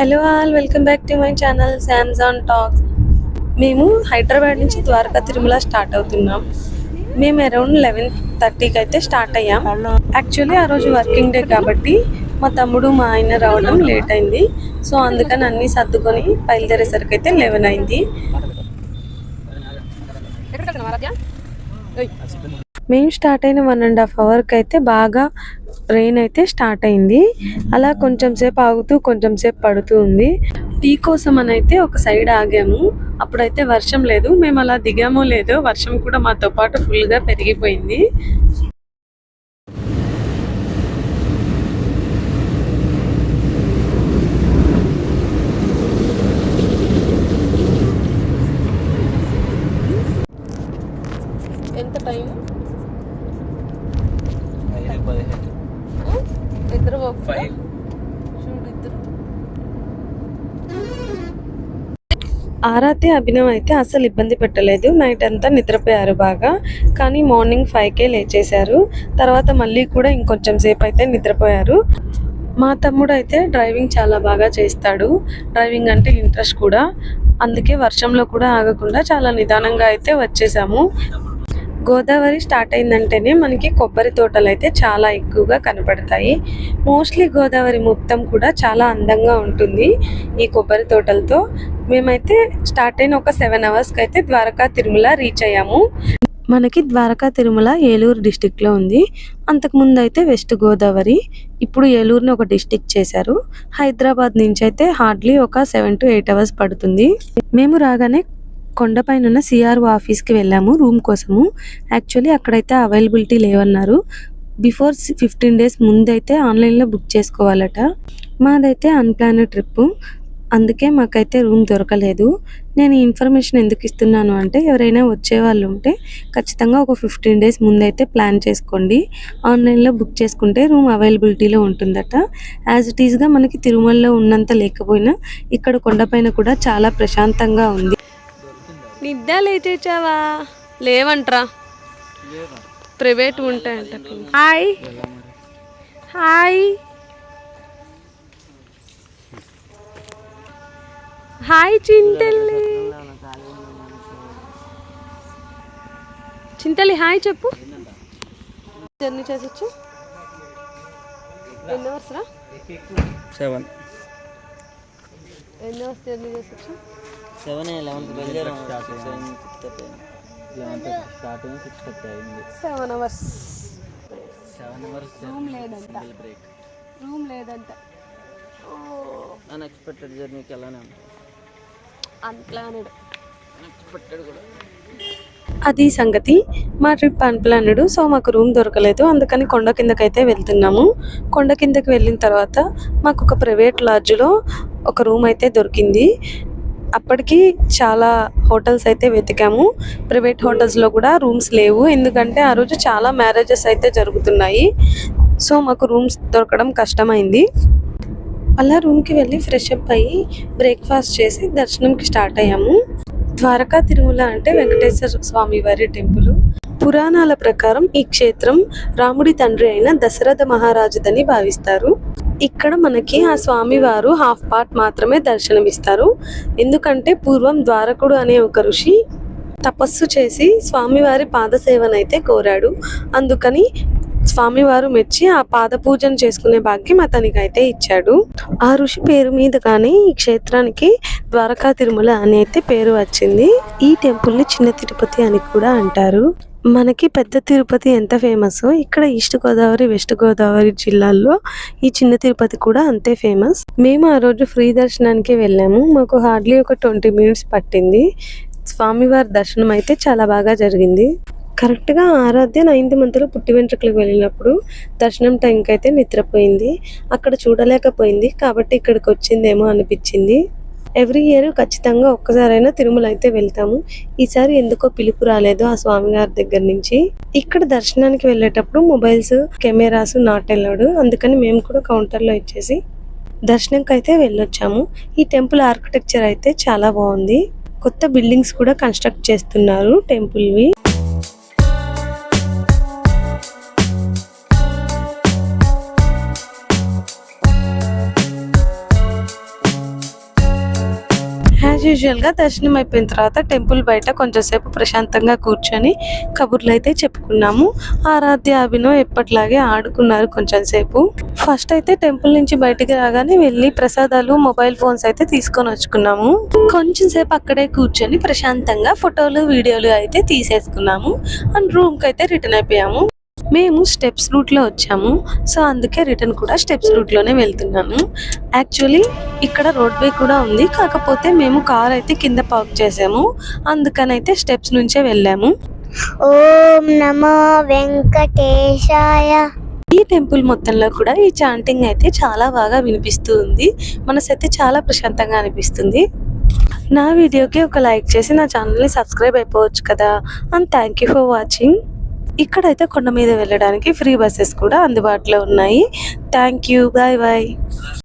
Hello all welcome back to my channel శాంసాన్ talks మేము హైదరాబాద్ నుంచి Dwaraka Tirumala start అవుతున్నాం. మేము అరౌండ్ లెవెన్ థర్టీకి అయితే స్టార్ట్ అయ్యాం. యాక్చువల్లీ ఆ రోజు వర్కింగ్ డే కాబట్టి మా తమ్ముడు మా ఆయన రావడం లేట్ అయింది. సో అందుకని అన్నీ సర్దుకొని బయలుదేరేసరికి అయితే లెవెన్ అయింది. మేము స్టార్ట్ అయిన వన్ అండ్ హాఫ్ అవర్కి అయితే బాగా రెయిన్ అయితే స్టార్ట్ అయింది. అలా కొంచెం సేపు ఆగుతూ కొంచెం సేపు పడుతూ ఉంది. టీ కోసం అని అయితే ఒక సైడ్ ఆగాము. అప్పుడైతే వర్షం లేదు. మేము అలా దిగామో లేదో వర్షం కూడా మాతో పాటు ఫుల్గా పెరిగిపోయింది ఎంత టైం ఐదు పదిహేను ఇద్దరు ఫైవ్ ఇద్దరు. ఆరాధ్య అభినవ్ అయితే అసలు ఇబ్బంది పెట్టలేదు. నైట్ అంతా నిద్రపోయారు బాగా. కానీ మార్నింగ్ ఫైవ్కే లేచేశారు. తర్వాత మళ్ళీ కూడా ఇంకొంచెం సేపు అయితే నిద్రపోయారు. మా తమ్ముడు అయితే డ్రైవింగ్ చాలా బాగా చేస్తాడు. డ్రైవింగ్ అంటే ఇంట్రెస్ట్ కూడా. అందుకే వర్షంలో కూడా ఆగకుండా చాలా నిదానంగా అయితే వచ్చేసాము. గోదావరి స్టార్ట్ అయిందంటేనే మనకి కొబ్బరి తోటలు అయితే చాలా ఎక్కువగా కనపడతాయి. మోస్ట్లీ గోదావరి మొత్తం కూడా చాలా అందంగా ఉంటుంది ఈ కొబ్బరి తోటలతో. మేమైతే స్టార్ట్ అయిన ఒక సెవెన్ అవర్స్కి అయితే ద్వారకా తిరుమల రీచ్ అయ్యాము. మనకి ద్వారకా తిరుమల ఏలూరు డిస్టిక్లో ఉంది. అంతకుముందు అయితే వెస్ట్ గోదావరి ఇప్పుడు ఏలూరుని ఒక డిస్టిక్ చేశారు. హైదరాబాద్ నుంచి అయితే హార్డ్లీ ఒక సెవెన్ టు ఎయిట్ అవర్స్ పడుతుంది. మేము రాగానే కొండపైన ఉన్న సిఆర్ఓ ఆఫీస్కి వెళ్ళాము రూమ్ కోసము. యాక్చువల్లీ అక్కడైతే అవైలబిలిటీ లేవన్నారు. బిఫోర్ ఫిఫ్టీన్ డేస్ ముందైతే ఆన్లైన్లో బుక్ చేసుకోవాలట. మాదైతే అన్ప్లాన్ ట్రిప్ అందుకే మాకైతే రూమ్ దొరకలేదు. నేను ఈ ఇన్ఫర్మేషన్ ఎందుకు ఇస్తున్నాను అంటే ఎవరైనా వచ్చే వాళ్ళు ఉంటే ఖచ్చితంగా ఒక ఫిఫ్టీన్ డేస్ ముందైతే ప్లాన్ చేసుకోండి. ఆన్లైన్లో బుక్ చేసుకుంటే రూమ్ అవైలబిలిటీలో ఉంటుందట. యాజ్ ఇట్ ఈస్గా మనకి తిరుమలలో ఉన్నంత లేకపోయినా ఇక్కడ కొండపైన కూడా చాలా ప్రశాంతంగా ఉంది. నిద్ర లేచేచావా లేవంట్రా. ప్రైవేట్ ఉంటాయంట హాయ్. హాయ్. హాయ్ చింతల్లి. చింతల్లి హాయ్ చెప్పు. జర్నీ చేసొచ్చు? ఎన్ని అవర్స్ రా సెవెన్. ఎన్ని అవర్స్ జర్నీ చేసొచ్చు? సెవెన్ లెవెన్కి బయలుదేరాం. Seven six thirty eleven thirty starting six thirty అయింది. Seven hours. Seven hours room లేదంట. బ్రేక్. రూమ్ లేదంట. అన్ఎక్స్పెక్టెడ్ జర్నీకి వెళ్ళానే ఉంటాం. అన్ప్లానెడ్ అన్ఎక్స్పెక్టెడ్ కూడా. అది సంగతి. మా ట్రిప్ అన్ప్లానెడ్ సో మాకు రూమ్ దొరకలేదు. అందుకని కొండ కిందకైతే వెళ్తున్నాము. కొండ కిందకి వెళ్ళిన తర్వాత మాకు ఒక ప్రైవేట్ లాడ్జ్లో ఒక రూమ్ అయితే దొరికింది. అప్పటికి చాలా హోటల్స్ అయితే వెతికాము. ప్రైవేట్ హోటల్స్లో కూడా రూమ్స్ లేవు. ఎందుకంటే ఆ రోజు చాలా మ్యారేజెస్ అయితే జరుగుతున్నాయి. సో మాకు రూమ్స్ దొరకడం కష్టమైంది. అలా రూమ్కి వెళ్ళి ఫ్రెష్ అప్ అయ్యి బ్రేక్ఫాస్ట్ చేసి దర్శనంకి స్టార్ట్ అయ్యాము. ద్వారకా తిరుమల అంటే వెంకటేశ్వర స్వామి వారి టెంపుల్. పురాణాల ప్రకారం ఈ క్షేత్రం రాముడి తండ్రి అయిన దశరథ మహారాజుదని భావిస్తారు. ఇక్కడ మనకి ఆ స్వామివారు హాఫ్ పార్ట్ మాత్రమే దర్శనమిస్తారు. ఎందుకంటే పూర్వం ద్వారకుడు అనే ఒక ఋషి తపస్సు చేసి స్వామివారి పాదసేవనైతే కోరాడు. అందుకని స్వామివారు మెచ్చి ఆ పాద పూజను చేసుకునే భాగ్యం అతనికి అయితే ఇచ్చాడు. ఆ ఋషి పేరు మీద కానీ ఈ క్షేత్రానికి ద్వారకా తిరుమల అని అయితే పేరు వచ్చింది. ఈ టెంపుల్ని చిన్న తిరుపతి అని కూడా అంటారు. మనకి పెద్ద తిరుపతి ఎంత ఫేమస్? ఇక్కడ ఈస్ట్ గోదావరి వెస్ట్ గోదావరి జిల్లాల్లో ఈ చిన్న తిరుపతి కూడా అంతే ఫేమస్. మేము ఆ రోజు ఫ్రీ దర్శనానికి వెళ్ళాము. మాకు హార్డ్లీ ఒక ట్వంటీ మినిట్స్ పట్టింది. స్వామివారి దర్శనం అయితే చాలా బాగా జరిగింది. కరెక్ట్గా ఆరాధ్య నైన్త్ మంత్లో పుట్టి వెంట్రుకలకు వెళ్ళినప్పుడు దర్శనం టైంకి అయితే నిద్రపోయింది. అక్కడ చూడలేకపోయింది. కాబట్టి ఇక్కడికి వచ్చిందేమో అనిపించింది. ఎవ్రీ ఇయర్ ఖచ్చితంగా ఒక్కసారైనా తిరుమల అయితే వెళ్తాము. ఈసారి ఎందుకో పిలుపు రాలేదు ఆ స్వామివారి దగ్గర నుంచి. ఇక్కడ దర్శనానికి వెళ్ళేటప్పుడు మొబైల్స్ కెమెరాస్ నాటెళ్ళాడు అందుకని మేము కూడా కౌంటర్లో ఇచ్చేసి దర్శనంకి అయితే వెళ్ళొచ్చాము. ఈ టెంపుల్ ఆర్కిటెక్చర్ అయితే చాలా బాగుంది. కొత్త బిల్డింగ్స్ కూడా కన్స్ట్రక్ట్ చేస్తున్నారు టెంపుల్వి. యూజువల్గా దర్శనం అయిపోయిన తర్వాత టెంపుల్ బయట కొంచెంసేపు ప్రశాంతంగా కూర్చొని కబుర్లు అయితే చెప్పుకున్నాము. ఆరాధ్య అభినవ్ ఎప్పట్లాగే ఆడుకున్నారు కొంచెంసేపు ఫస్ట్ అయితే టెంపుల్ నుంచి బయటికి రాగానే వెళ్ళి ప్రసాదాలు మొబైల్ ఫోన్స్ అయితే తీసుకొని వచ్చుకున్నాము. కొంచెం సేపు అక్కడే కూర్చొని ప్రశాంతంగా ఫోటోలు వీడియోలు అయితే తీసేసుకున్నాము. అండ్ రూమ్కి అయితే రిటర్న్ అయిపోయాము. మేము స్టెప్స్ రూట్లో వచ్చాము. సో అందుకే రిటర్న్ కూడా స్టెప్స్ రూట్లోనే వెళ్తున్నాను. యాక్చువల్లీ ఇక్కడ రోడ్ వే కూడా ఉంది. కాకపోతే మేము కార్ అయితే కింద పార్క్ చేసాము. అందుకనైతే స్టెప్స్ నుంచే వెళ్ళాము. ఓం నమో వెంకటేశాయ. ఈ టెంపుల్ మొత్తంలో కూడా ఈ చాంటింగ్ అయితే చాలా బాగా వినిపిస్తూ ఉంది. మనసైతే చాలా ప్రశాంతంగా అనిపిస్తుంది. నా వీడియోకి ఒక లైక్ చేసి నా ఛానల్ని సబ్స్క్రైబ్ అయిపోవచ్చు కదా. And thank you for watching. ఇక్కడైతే కొండ మీద వెళ్ళడానికి ఫ్రీ బస్సెస్ కూడా అందుబాటులో ఉన్నాయి. Thank you bye bye